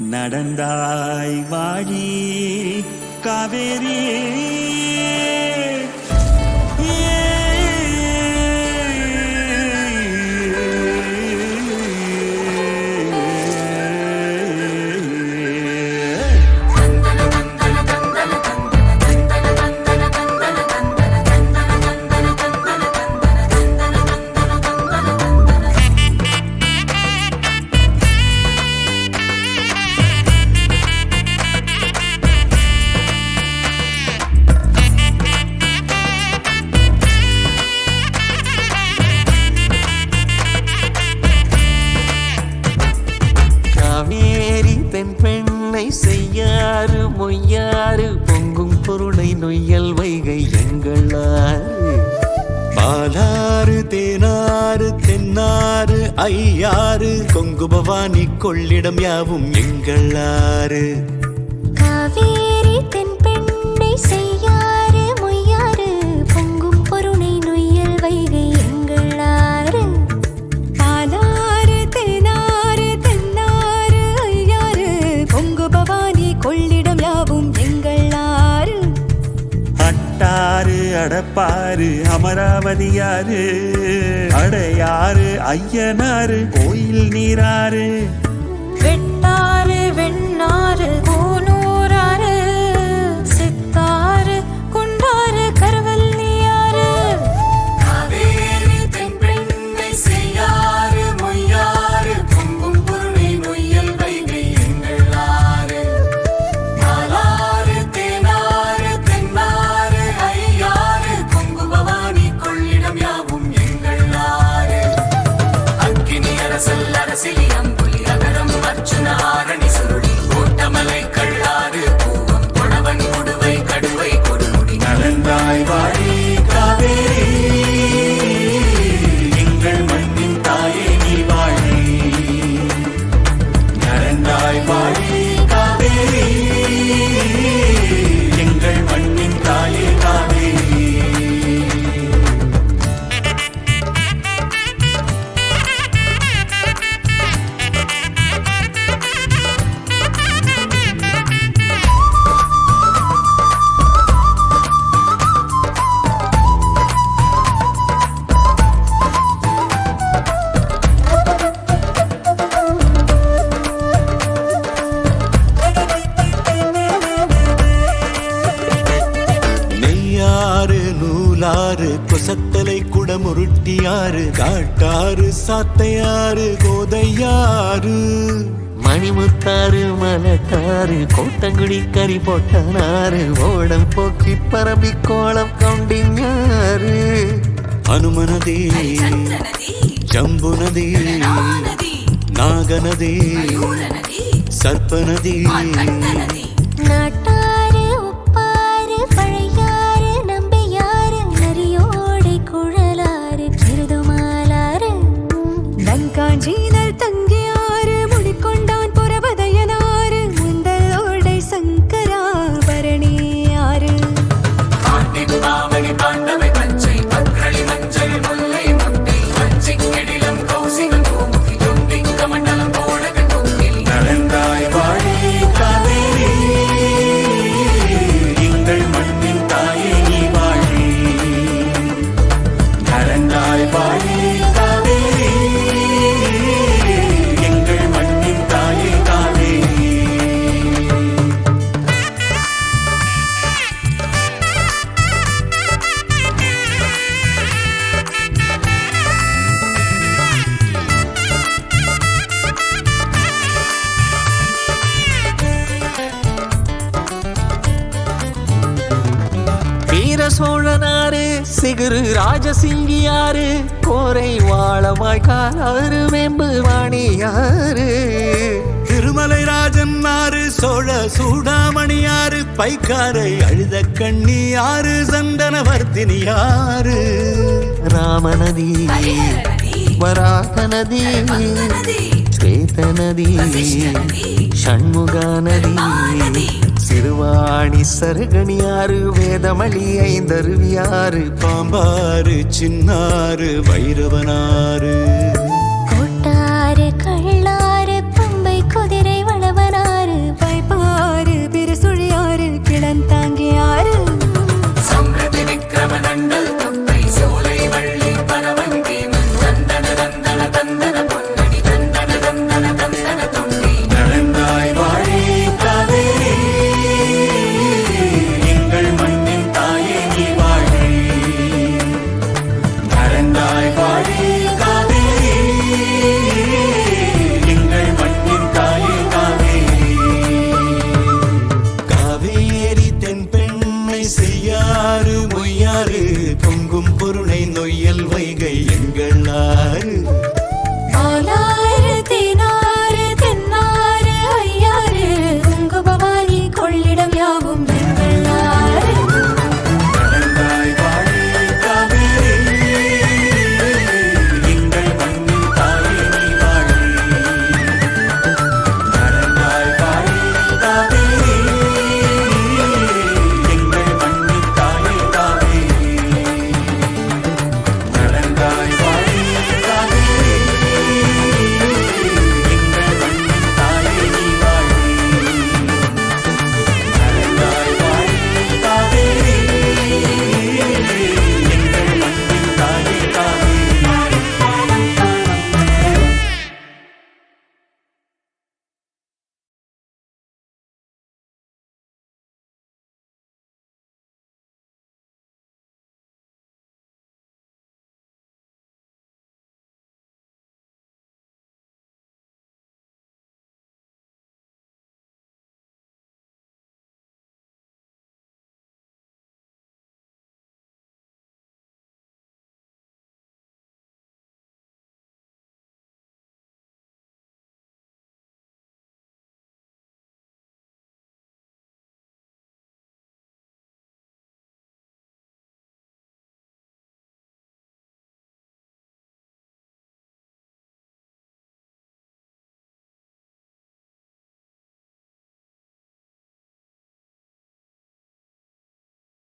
நடந்தாய் வாழி காவேரி. ஐயாறு கொங்கு பவானி கொள்ளிடம் யாவும் எங்கள் ஆறு காவேரி அட பாரு அமராவதி யாரு? அட அடையாறு ஐயனாரு கோயில் நீராறு வெட்டாறு வெண்ணாறு கூனூராறு கொசத்தலை குடமுருட்டியாறு காட்டாறு சாத்தையாறு கோதையாறு. மணிமுத்தாறு மலட்டாறு கோட்டங்குடி கறி போட்டனாறு ஓடம் போக்கி பரம்பி கோலம் கண்டிஞாறு அனுமனதே ஜம்புனதே நாகநதே சர்ப்பநதி நாட்டாறு நடந்தாய் வீர சோழனாரு சிகுரு ராஜசிங்கியாரு கோரை வாழமாய் காலாறு வெம்பு வாணியாறு திருமலை ராஜன் ஆறு சோழ சூடாமணியாறு பைக்காரை அழுத கண்ணியாறு சந்தனவர்த்தினியாறு ராமநதி வராக நதி ஸ்வேத நதி சண்முகா நதி சிறுவாணி சருகணியாறு வேதமளி ஐந்தருவியாறு பாம்பாறு சின்னாறு வைரவனாறு.